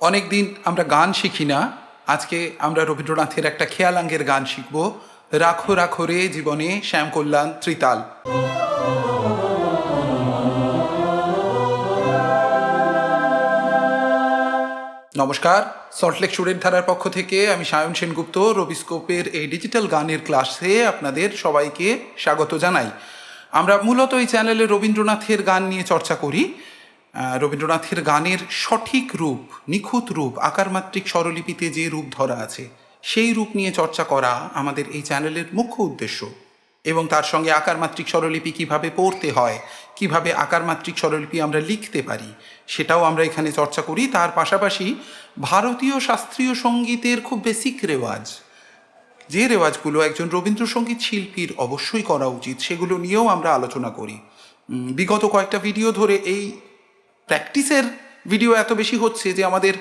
অনেক দিন আমরা গান শিখি না, আজকে আমরা রবীন্দ্রনাথের একটা খেয়ালাঙ্গের গান শিখব, রাখো রাখো রে জীবনে শ্যাম কল্যাণ ত্রিতাল। নমস্কার সল্টলেক স্টুডেন্ট ধারার পক্ষ থেকে আমি সায়ন সেনগুপ্ত রবিস্কোপের এই ডিজিটাল গানের ক্লাসে আপনাদের সবাইকে স্বাগত জানাই। আমরা মূলত এই চ্যানেলে রবীন্দ্রনাথের গান নিয়ে চর্চা করি। রবীন্দ্রনাথের গানের সঠিক রূপ, নিখুঁত রূপ, আকারমাত্রিক স্বরলিপিতে যে রূপ ধরা আছে, সেই রূপ নিয়ে চর্চা করা আমাদের এই চ্যানেলের মুখ্য উদ্দেশ্য। এবং তার সঙ্গে আকারমাত্রিক স্বরলিপি কীভাবে পড়তে হয়, কীভাবে আকারমাত্রিক স্বরলিপি আমরা লিখতে পারি, সেটাও আমরা এখানে চর্চা করি। তার পাশাপাশি ভারতীয় শাস্ত্রীয় সঙ্গীতের খুব বেসিক রেওয়াজ, যে রেওয়াজগুলো একজন রবীন্দ্রসঙ্গীত শিল্পীর অবশ্যই করা উচিত, সেগুলো নিয়েও আমরা আলোচনা করি। বিগত কয়েকটা ভিডিও ধরে এই প্র্যাকটিসের ভিডিও এত বেশি হচ্ছে যে আমাদের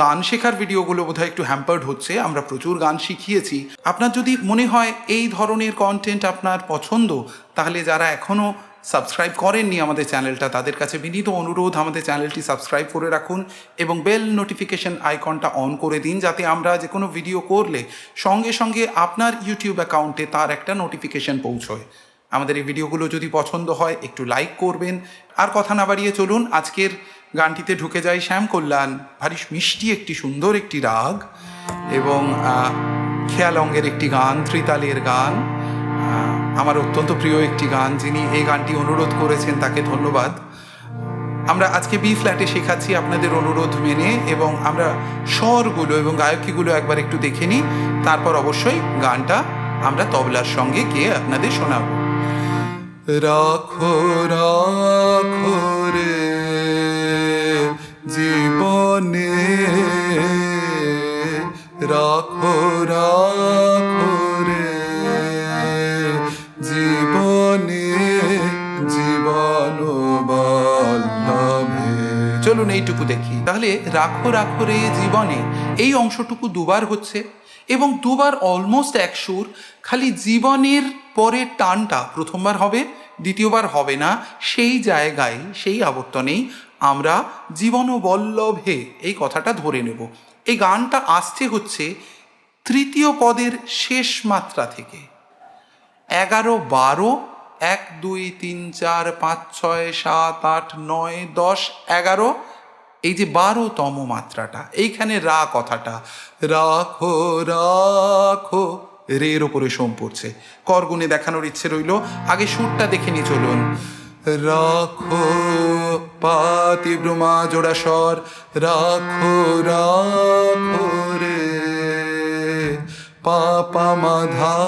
গান শেখার ভিডিওগুলো বোধহয় একটু হ্যাম্পার্ড হচ্ছে। আমরা প্রচুর গান শিখিয়েছি। আপনার যদি মনে হয় এই ধরনের কন্টেন্ট আপনার পছন্দ, তাহলে যারা এখনও সাবস্ক্রাইব করেননি আমাদের চ্যানেলটা তাদের কাছে বিনীত অনুরোধ, আমাদের চ্যানেলটি সাবস্ক্রাইব করে রাখুন এবং বেল নোটিফিকেশন আইকনটা অন করে দিন যাতে আমরা যে কোনো ভিডিও করলে সঙ্গে সঙ্গে আপনার ইউটিউব অ্যাকাউন্টে তার একটা নোটিফিকেশন পৌঁছয়। আমাদের এই ভিডিওগুলো যদি পছন্দ হয় একটু লাইক করবেন। আর কথা না বাড়িয়ে চলুন আজকের গানটিতে ঢুকে যায় শ্যাম কল্যাণ ভারী মিষ্টি একটি সুন্দর একটি রাগ এবং আহ, খেয়াল অঙ্গের একটি গান ত্রিতালের গান। আমার অত্যন্ত প্রিয় একটি গান যিনি এই গানটি অনুরোধ করেছেন তাকে ধন্যবাদ। আমরা আজকে বি ফ্ল্যাটে শেখাচ্ছি আপনাদের অনুরোধ মেনে এবং আমরা স্বরগুলো এবং গায়কীগুলো একবার একটু দেখে নিই। তারপর অবশ্যই গানটা আমরা তবলার সঙ্গে গিয়ে আপনাদের শোনাবো। রাখো রাখো রে জীবনে। রাখো রাখো রে জীবনে জীবন চলুন এইটুকু দেখি। তাহলে রাখো রাখো রে জীবনে, এই অংশটুকু দুবার হচ্ছে এবং দুবার অলমোস্ট এক সুর, খালি জীবনের পরে টানটা প্রথমবার হবে। দ্বিতীয়বার হবে না, সেই জায়গায়, সেই আবর্তনেই আমরা জীবন বল্লভে এই কথাটা ধরে নেব। এই গানটা আসছে হচ্ছে তৃতীয় পদের শেষ মাত্রা থেকে। এগারো, বারো, এক, দুই, তিন, চার, পাঁচ, ছয়, সাত, আট, নয়, দশ, এগারো, এই যে বারোতম মাত্রাটা, এইখানে রা কথাটা, রাখো রাখো রের ওপরে সোম পড়ছে। করগুনে দেখানোর ইচ্ছে রইল, আগে সুরটা দেখে নিয়ে চলুন। রাখো পাতি জোড়া স্বর, রাখো রাখো রে। পাপা মাধা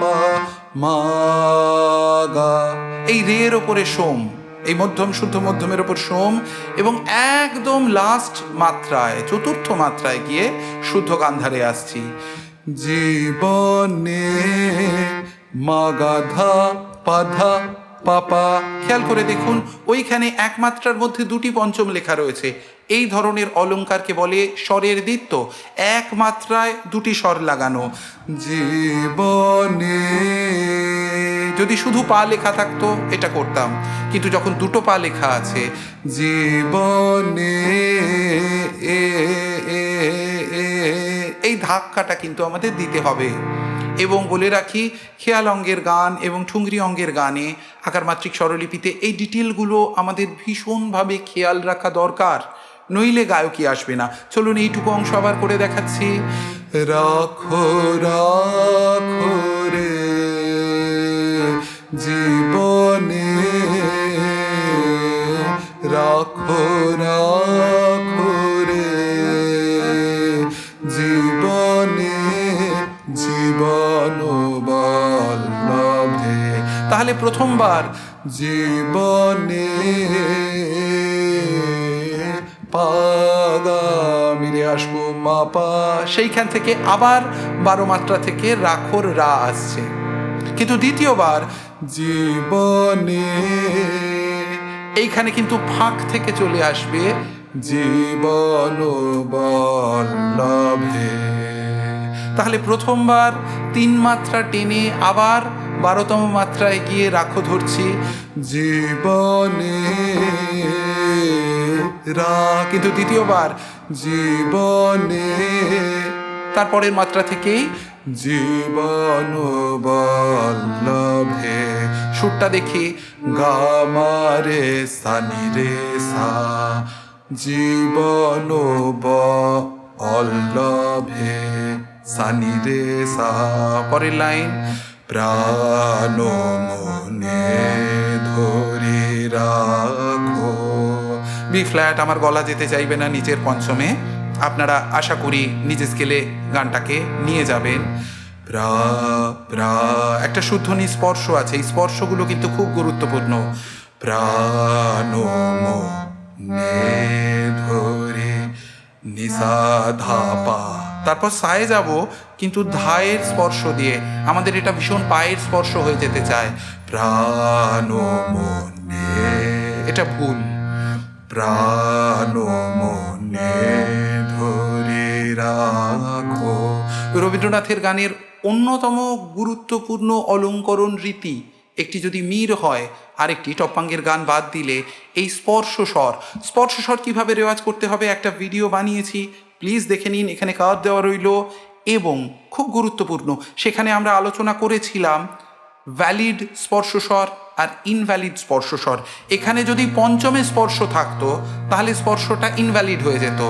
পা মাগা এই রের ওপরে সোম, এই মধ্যম শুদ্ধ মধ্যমের ওপর সোম, এবং একদম লাস্ট মাত্রায়, চতুর্থ মাত্রায় গিয়ে শুদ্ধ গান্ধারে আসছি। জীবনে মাগাধা পাধা পাপা। খেয়াল করে দেখুন ওইখানে একমাত্রার মধ্যে দুটি পঞ্চম লেখা রয়েছে। এই ধরনের অলঙ্কারকে বলে স্বরের দ্বিত্ব। এক মাত্রায় দুটি স্বর লাগানো। জীবনে যদি শুধু পা লেখা থাকতো এটা করতাম। কিন্তু যখন দুটো পা লেখা আছে জীবনে এ, এ, এ, এই ধাক্কাটা কিন্তু আমাদের দিতে হবে। এবং বলে রাখি, খেয়াল অঙ্গের গান এবং ঠুংরি অঙ্গের গানে আকারমাত্রিক স্বরলিপিতে এই ডিটেলগুলো আমাদের ভীষণভাবে খেয়াল রাখা দরকার। নইলে গায়কই আসবে না। চলুন এইটুকু অংশ আবার করে দেখাচ্ছি। রাখো রাখো রে, জীবনে। রাখো রাখো প্রথমবার। জীবনে মিলে আসব মাপা। সেইখান থেকে আবার বারো মাত্রা থেকে রাখোর রা আসছে। কিন্তু দ্বিতীয়বার জীবনে এইখানে কিন্তু ফাঁক থেকে চলে আসবে জীবন তাহলে প্রথমবার তিন মাত্রা টেনে আবার বারোতম মাত্রায় গিয়ে রাখো ধরছি। জীবনে রা কিন্তু দ্বিতীয়বার, জীবনে। তারপরের মাত্রা থেকেই জীবন বল্লভে সুরটা দেখি গামারে সানি রে সা জীবন বল্লভে সানি রে সা। পরের লাইন প্রাণ মনে ধরে রাখো। বি ফ্ল্যাট আমার গলা যেতে চাইবে না নিচের পঞ্চমে। আপনারা আশা করি নিজের স্কেলে গানটাকে নিয়ে যাবেন। প্রা প্রা, একটা শুদ্ধ স্পর্শ আছে, এই স্পর্শগুলো কিন্তু খুব গুরুত্বপূর্ণ। প্রাণ ধরে নিসা ধাপা তারপর সায়ে যাব কিন্তু ধায়ের স্পর্শ দিয়ে আমাদের এটা ভীষণ পায়ের স্পর্শ হয়ে যেতে চায়। প্রাণ মনে। এটা ভুল। প্রাণ মনে ধরে রাখো। রবীন্দ্রনাথের গানের অন্যতম গুরুত্বপূর্ণ অলঙ্করণ রীতি একটি যদি মীর হয় আরেকটি টপ্পাঙ্গের গান বাদ দিলে এই স্পর্শ স্বর। স্পর্শ স্বর কীভাবে রেওয়াজ করতে হবে? একটা ভিডিও বানিয়েছি। প্লিজ দেখে নিন, এখানে কাজ দেওয়া রইল এবং খুব গুরুত্বপূর্ণ, সেখানে আমরা আলোচনা করেছিলাম ভ্যালিড স্পর্শস্বর আর ইনভ্যালিড স্পর্শস্বর। এখানে যদি পঞ্চমে স্পর্শ থাকতো, তাহলে স্পর্শটা ইনভ্যালিড হয়ে যেত।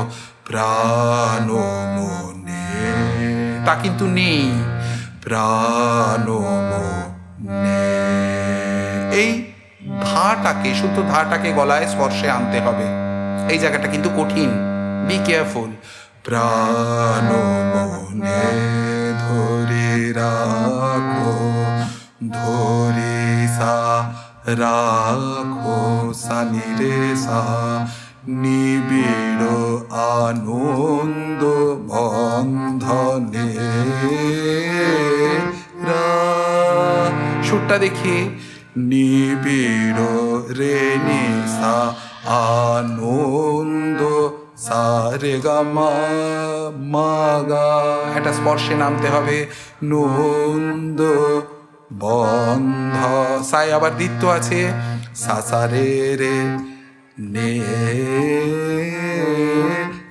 প্রাণ তা কিন্তু নেই। প্রাণ এই ধাটাকে, শুদ্ধ ধাটাকে গলায় স্পর্শে আনতে হবে। এই জায়গাটা কিন্তু কঠিন। বি কেয়ারফুল প্রাণ মনে ধরে রাখো ধরে সা রাখো সানি রে সা। নিবিড় আনন্দ বন্ধনে রা। সুরটা দেখি। নিবিড় রে নিসা আনন্দ সারে গামা মাগা একটা স্পর্শে নামতে হবে। নন্দ বন্ধ। সাই আবার দ্বিত্ব আছে। সাসারে রে নে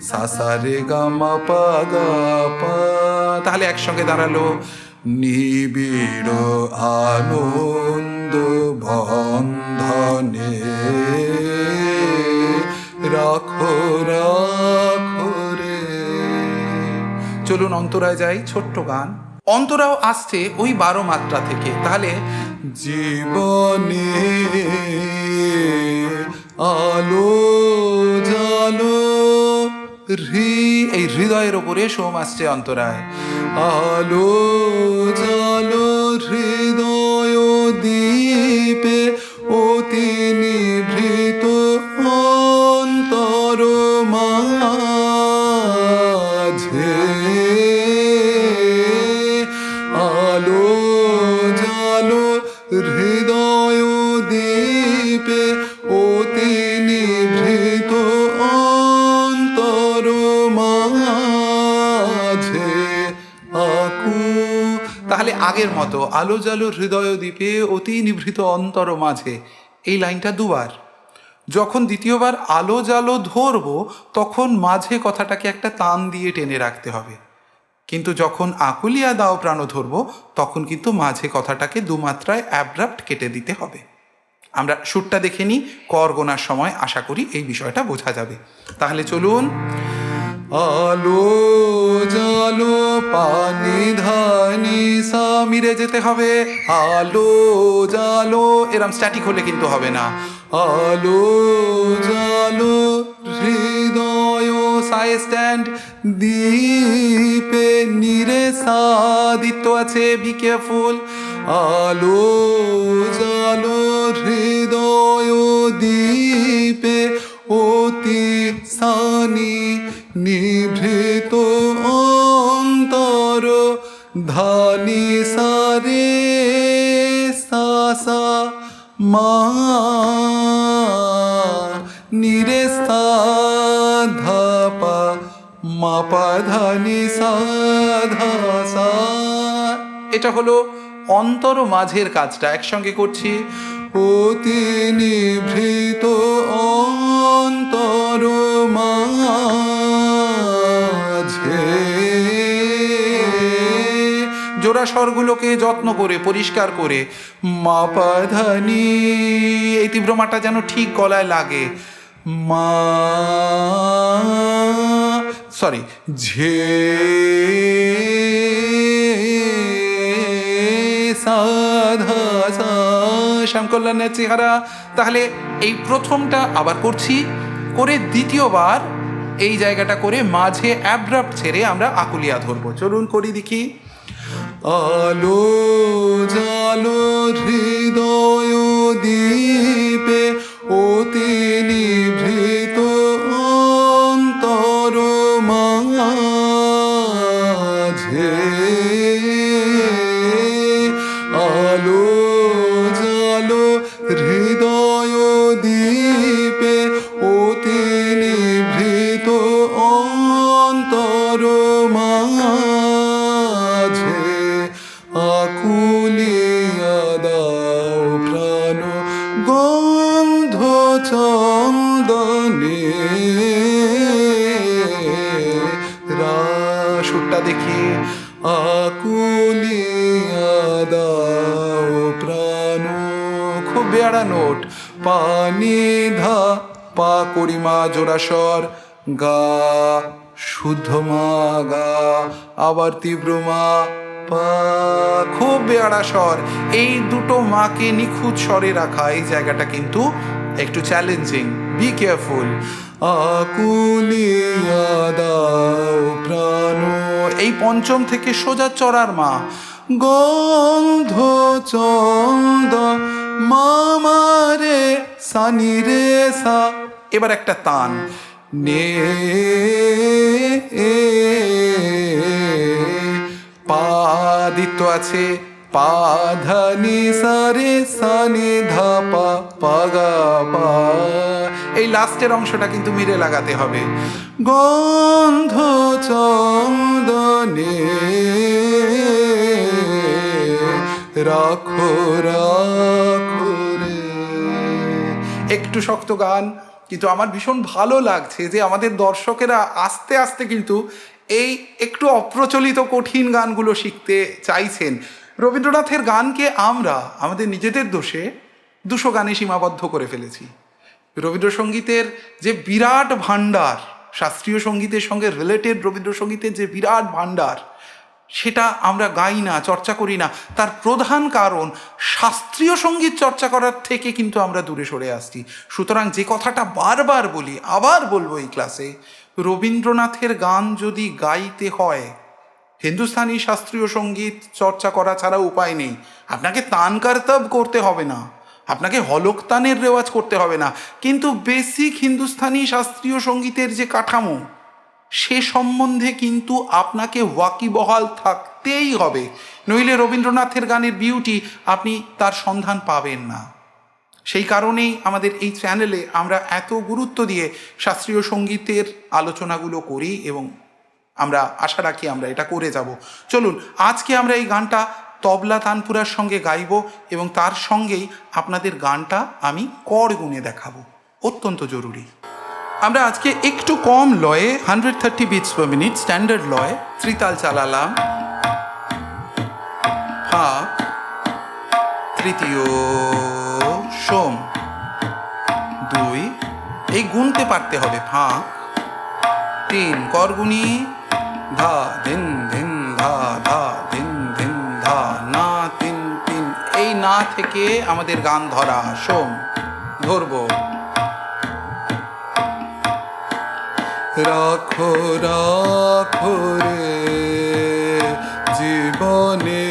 সাসারে গামা পাগা পা, গা, পা। তাহলে একসঙ্গে দাঁড়াল। নিবিড় আনন্দ চলুন অন্তরায় যাই ছোট্ট গান। অন্তরাও আসছে ওই বারো মাত্রা থেকে। তাহলে জীবনে আলো জালো হৃ, এই হৃদয়ের ওপরে সোম আসছে অন্তরায়। আলো জালো হৃদয় দ্বীপে আলো জালো হৃদয় দ্বীপে অতি নিভৃত অন্তর মাঝে। এই লাইনটা দুবার। যখন দ্বিতীয়বার আলো জালো ধরবো, তখন মাঝে কথাটাকে একটা টান দিয়ে টেনে রাখতে হবে। কিন্তু যখন আকুলিয়া দাও প্রাণ ধরবো, তখন কিন্তু মাঝে কথাটাকে দুমাত্রায় অ্যাব্রাপ্ট কেটে দিতে হবে। আমরা সুরটা দেখে নিই, কর সময় আশা করি এই বিষয়টা বোঝা যাবে। তাহলে চলুন আলো জালো, পানি ধানি সামিরে যেতে হবে। আলো জালো, এরম স্ট্যাটিক হলে কিন্তু হবে না। আলো জালো, হৃদয় সাই স্ট্যান্ড দ্বীপে নিরে সাদিত্য আছে বি কেয়ারফুল আলো জালো, হৃদয় দ্বীপে অতি সানি নিভৃত অন্তর ধানি সারে সাসা মা নিরে ধাপা মাপা ধানি সাধা সা। এটা হলো অন্তর মাঝের কাজটা, একসঙ্গে করছি। অতি নিভৃত অন্তর মাঝে। জোড়া স্বরগুলোকে যত্ন করে, পরিষ্কার করে। মাপাধানি, এই তীব্র মাটা যেন ঠিক গলায় লাগে। মা সরি ঝে, সা শ্যামকল্যাণের চেহারা। তাহলে এই প্রথমটা আবার করছি। করে দ্বিতীয়বার এই জায়গাটা করে মাঝে অ্যাব্রাপ্ট ছেড়ে আমরা আকুলিয়া ধরবো। চলুন করি দেখি। আলো জালো হৃদয় দ্বীপে অতি নিভৃত বেয়ারা নোট। পানি ধা, পা করিমা জোড়াস্বর, গা শুদ্ধ মা, গা আবার তীব্র মা, পা খুব স্বর। এই দুটো মাকে নিখুঁত স্বরে রাখা, এই জায়গাটা কিন্তু একটু চ্যালেঞ্জিং বি কেয়ারফুল প্রাণ। এই পঞ্চম থেকে সোজা চড়ার মা। গন্ধ চন্দ মামারে সানি রে সা। এবার একটা তান। নে পা দিত্য আছে পা ধানি সারে সানি ধা পা পাগা পা। এই লাস্টের অংশটা কিন্তু মিরে লাগাতে হবে। গন্ধ চন্দনে রাখো রে একটু শক্ত গান, কিন্তু আমার ভীষণ ভালো লাগছে যে আমাদের দর্শকেরা আস্তে আস্তে কিন্তু এই একটু অপ্রচলিত কঠিন গানগুলো শিখতে চাইছেন। রবীন্দ্রনাথের গানকে আমরা, আমাদের নিজেদের দোষে দুশো গানে সীমাবদ্ধ করে ফেলেছি। রবীন্দ্রসঙ্গীতের যে বিরাট ভাণ্ডার, শাস্ত্রীয় সঙ্গীতের সঙ্গে রিলেটেড রবীন্দ্রসঙ্গীতের যে বিরাট ভাণ্ডার সেটা আমরা গাই না, চর্চা করি না। তার প্রধান কারণ, শাস্ত্রীয় সংগীত চর্চা করার থেকে কিন্তু আমরা দূরে সরে আসছি। সুতরাং যে কথাটা বারবার বলি, আবার বলব এই ক্লাসে, রবীন্দ্রনাথের গান যদি গাইতে হয়, হিন্দুস্তানি শাস্ত্রীয় সংগীত চর্চা করা ছাড়া উপায় নেই। আপনাকে তান কারতাব করতে হবে না, আপনাকে হলক তানের রেওয়াজ করতে হবে না। কিন্তু বেসিক হিন্দুস্তানি শাস্ত্রীয় সঙ্গীতের যে কাঠামো সে সম্বন্ধে কিন্তু আপনাকে ওয়াকিবহাল থাকতেই হবে। নইলে রবীন্দ্রনাথের গানের বিউটি আপনি তার সন্ধান পাবেন না। সেই কারণেই আমাদের এই চ্যানেলে আমরা এত গুরুত্ব দিয়ে শাস্ত্রীয় সঙ্গীতের আলোচনাগুলো করি এবং আমরা আশা রাখি আমরা এটা করে যাব। চলুন, আজকে আমরা এই গানটা তবলা তানপুরার সঙ্গে গাইব এবং তার সঙ্গেই আপনাদের গানটা আমি কর গুনে দেখাবো। অত্যন্ত জরুরি। আমরা আজকে একটু কম লয়ে hundred thirty beats per minute standard লয়ে, ত্রিতাল চালালাম। ফাঁক তৃতীয়, সোম, দুই, এই গুনতে পারতে হবে ফাঁক তিন করগুনি ধা, ধিন ধিন, ধা ধা, ধিন ধিন, ধা, না, তিন তিন, এই না থেকে আমাদের গান ধরা, সোম, ধরবো। রাখো রাখো রে। জীবনে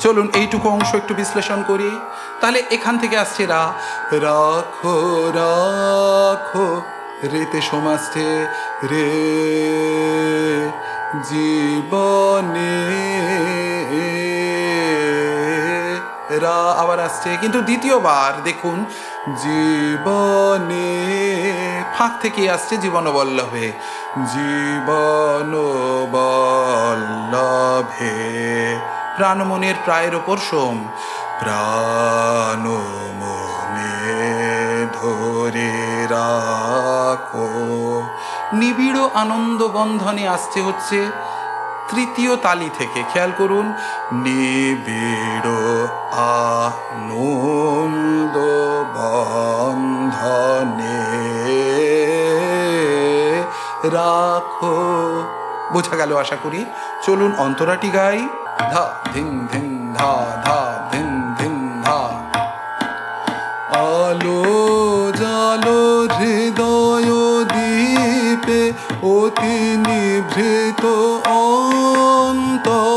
চলুন এইটুকু অংশ একটু বিশ্লেষণ করি। তাহলে এখান থেকে আসছে রা। রাখো রাখো, রেতে সোম আসছে রে। জীবনে রা আবার আসছে। কিন্তু দ্বিতীয়বার দেখুন, জীবনে ফাঁক থেকে আসছে জীবন বল্লভে জীবন বল্লভে প্রাণমনের প্রায়ের ওপর সোম। প্রাণ মনে ধরে রাখো। নিবিড় আনন্দ বন্ধনে আসছে হচ্ছে তৃতীয় তালি থেকে। খেয়াল করুন, নিবিড় আনন্দ বন্ধনে রাখো। বোঝা গেল আশা করি। চলুন অন্তরাটি গাই। ধা, ধিন ধিন, ধা ধা, ধিন ধিন, ধা। আলো জালো হৃদয় দ্বীপে অতি নিভৃত অন্তর।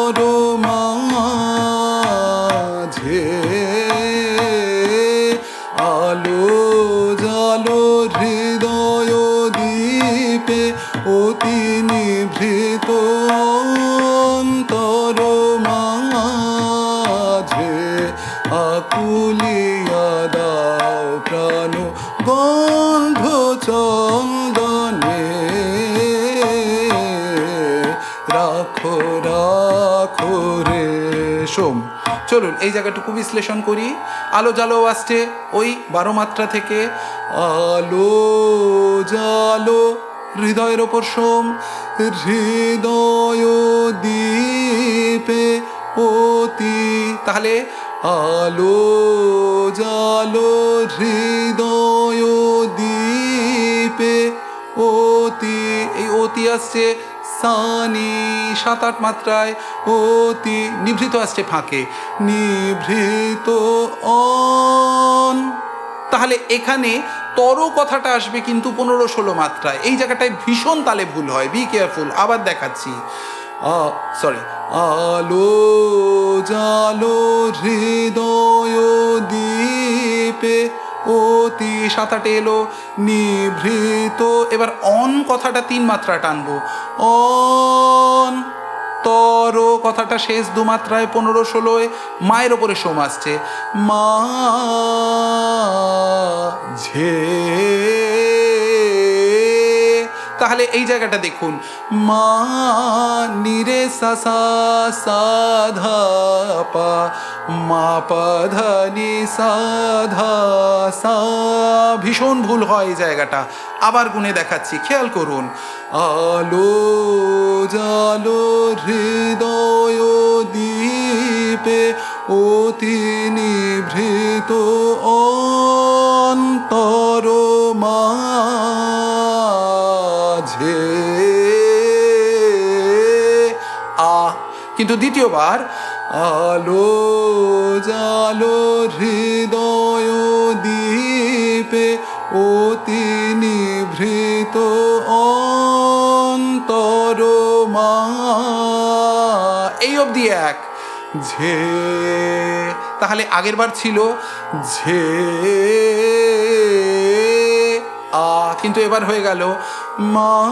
রাখো রাখো রে সোম। চলুন, এই জায়গাটুকু বিশ্লেষণ করি। আলো জালো আসছে ওই বারো মাত্রা থেকে। আলো জালো, হৃদয়ের ওপর সোম। হৃদয় দ্বীপে অতি। তাহলে আলো জালো, হৃদয় দ্বীপে অতি। এই অতি আসছে সানি সাত আট মাত্রায় অতি নিভৃত আসছে ফাঁকে। নিভৃত অন। তাহলে এখানে তর কথাটা আসবে কিন্তু পনেরো ষোলো মাত্রায়। এই জায়গাটায় ভীষণ তালে ভুল হয়। বি কেয়ারফুল আবার দেখাচ্ছি। সরি আলো জালো হৃদয় দ্বীপে অতি সাঁতার এলো, নিভৃত। এবার অন কথাটা তিন মাত্রা টানবো। অন তর কথাটা শেষ দু মাত্রায় পনেরো ষোলোয়। মায়ের ওপরে সোম আসছে। মা ঝে তাহলে এই জায়গাটা দেখুন। মা নিরে সাধা পা, মা পাধা নি সাধা সা। ভীষণ ভুল হয় এই জায়গাটা। আবার গুনে দেখাচ্ছি, খেয়াল করুন। আলো জালো হৃদয় দ্বীপে অতি নিভৃত অন্তর আ, কিন্তু দ্বিতীয়বার, আলো জালো হৃদয় দ্বীপে অতি নিভৃত অন্তর মা। এই অবধি এক, ঝে। তাহলে আগের বার ছিল ঝে। কিন্তু এবার হয়ে গেল মাঝে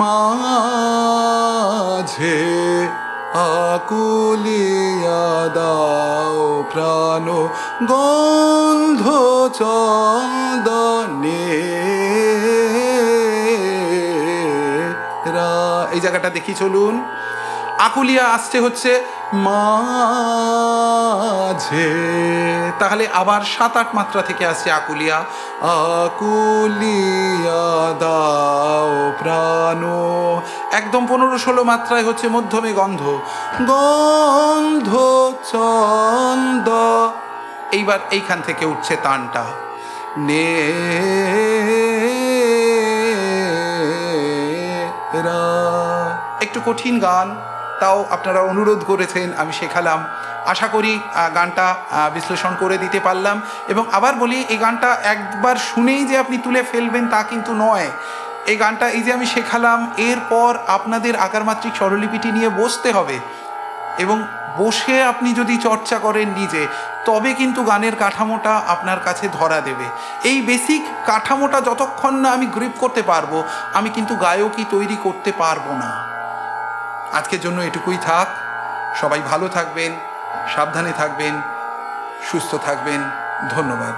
মাঝে আকুলিয়া দাও প্রাণ, গন্ধ চন্দনে। এই জায়গাটা দেখি চলুন। আকুলিয়া আসছে হচ্ছে মাঝে। তাহলে আবার সাত, আট মাত্রা থেকে আসছে আকুলিয়া। আকুলিয়া দাও প্রাণ। একদম পনেরো ষোলো মাত্রায় হচ্ছে মধ্যমে গন্ধ। গন্ধ চন্দ। এইবার এইখান থেকে উঠছে তানটা। নে একটু কঠিন গান। তাও আপনারা অনুরোধ করেছেন, আমি শেখালাম। আশা করি গানটা বিশ্লেষণ করে দিতে পারলাম। এবং আবার বলি, এই গানটা একবার শুনেই যে আপনি তুলে ফেলবেন তা কিন্তু নয়। এই গানটা এই যে আমি শেখালাম, এরপর আপনাদের আকারমাত্রিক স্বরলিপিটি নিয়ে বসতে হবে। এবং বসে আপনি যদি চর্চা করেন নিজে, তবে কিন্তু গানের কাঠামোটা আপনার কাছে ধরা দেবে। এই বেসিক কাঠামোটা যতক্ষণ না আমি গ্রিপ করতে পারব, আমি কিন্তু গায়কই তৈরি করতে পারব না। আজকের জন্য এটুকুই থাক। সবাই ভালো থাকবেন সাবধানে থাকবেন সুস্থ থাকবেন। ধন্যবাদ।